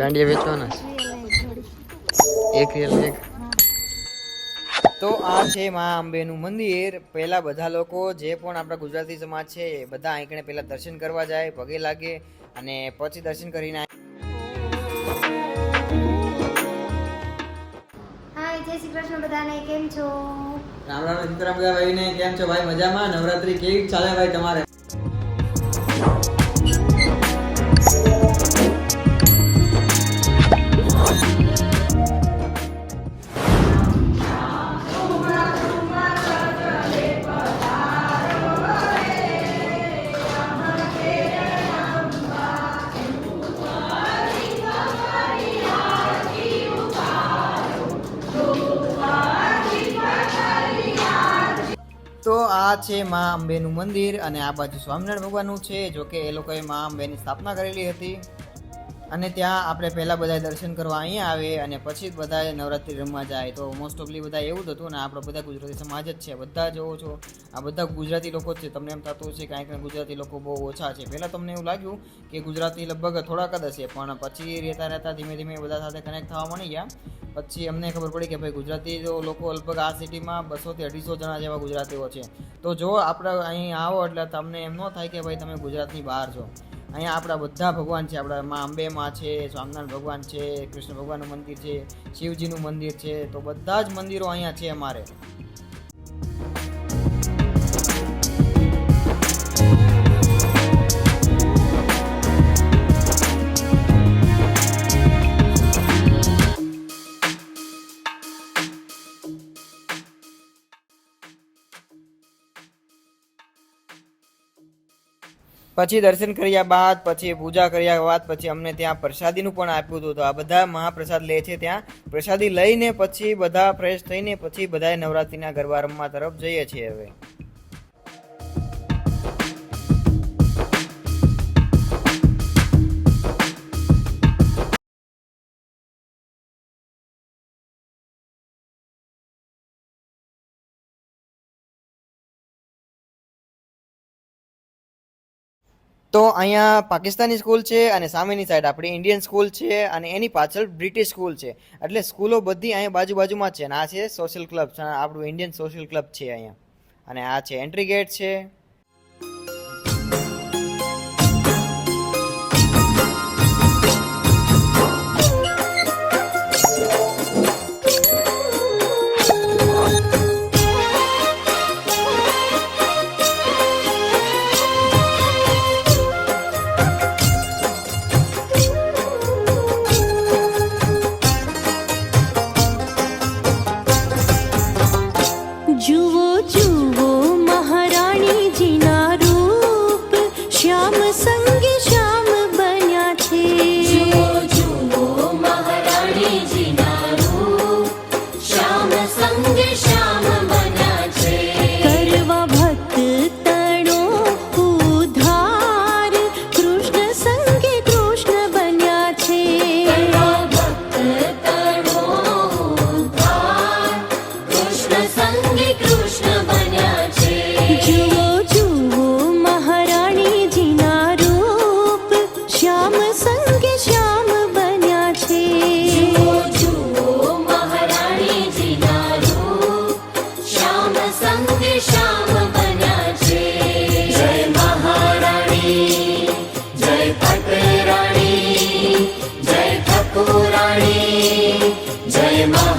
દાંડિયા વેચવાના એક રિયલ એક. તો આ છે મા અંબેનું મંદિર. પહેલાં બધા લોકો જે પણ આપણા ગુજરાતી સમાજ છે એ બધા આંકણે પહેલાં દર્શન કરવા જાય પગે લાગે અને પછી દર્શન કરીને હાય જય શ્રી કૃષ્ણ બધાને કેમ છો? રામ રામ સીતારામ બધા ભાઈને કેમ છો? ભાઈ મજામાં? નવરાત્રી કેવી ચાલે ભાઈ તમારે? આ છે મા અંબેનું મંદિર અને આ બાજુ સ્વામિનારાયણ ભગવાનનું છે, જોકે એ લોકોએ મા અંબેની સ્થાપના કરેલી હતી. અને ત્યાં આપણે પહેલાં બધા દર્શન કરવા અહીંયા આવે અને પછી જ બધા નવરાત્રિ રમવા જાય. તો મોસ્ટ ઓફલી બધા એવું જ હતું ને, આપણે બધા ગુજરાતી સમાજ જ છે. બધા જોવો છો. આ બધા ગુજરાતી લોકો જ છે. તમને એમ થતું છે કાંઈક ગુજરાતી લોકો બહુ ઓછા છે. પહેલાં તમને એવું લાગ્યું કે ગુજરાતી લગભગ થોડાક જ હશે, પણ પછી રહેતા રહેતા ધીમે ધીમે બધા સાથે કનેક્ટ થવા મળી ગયા. પછી અમને ખબર પડી કે ભાઈ ગુજરાતી જો લોકો લગભગ આ સિટીમાં બસોથી અઢીસો જણા જેવા ગુજરાતીઓ છે. તો જો આપણે અહીં આવો એટલે તમને એમ ન થાય કે ભાઈ તમે ગુજરાતની બહાર છો. અહીંયા આપણા બધા ભગવાન છે, આપણા માં અંબે માં છે, સ્વામિનારાયણ ભગવાન છે, કૃષ્ણ ભગવાનનું મંદિર છે, શિવજીનું મંદિર છે, તો બધા જ મંદિરો અહીંયા છે અમારે. પછી દર્શન કર્યા બાદ, પછી પૂજા કર્યા બાદ, પછી અમને ત્યાં પ્રસાદીનું પણ આપ્યું હતું. આ બધા મહાપ્રસાદ લે છે ત્યાં. પ્રસાદી લઈને પછી બધા ફ્રેશ થઈને પછી બધા નવરાત્રિના ગરબા રમવા તરફ જઈએ છીએ હવે. તો અહીંયા પાકિસ્તાની સ્કૂલ છે અને સામેની સાઈડ આપણી ઇન્ડિયન સ્કૂલ છે અને એની પાછળ બ્રિટિશ સ્કૂલ છે. એટલે સ્કૂલો બધી અહીંયા બાજુ બાજુમાં છે અને આ છે સોશિયલ ક્લબ આપણું ઇન્ડિયન સોશિયલ ક્લબ છે અહીંયા. અને આ છે એન્ટ્રી ગેટ છે. show. Say my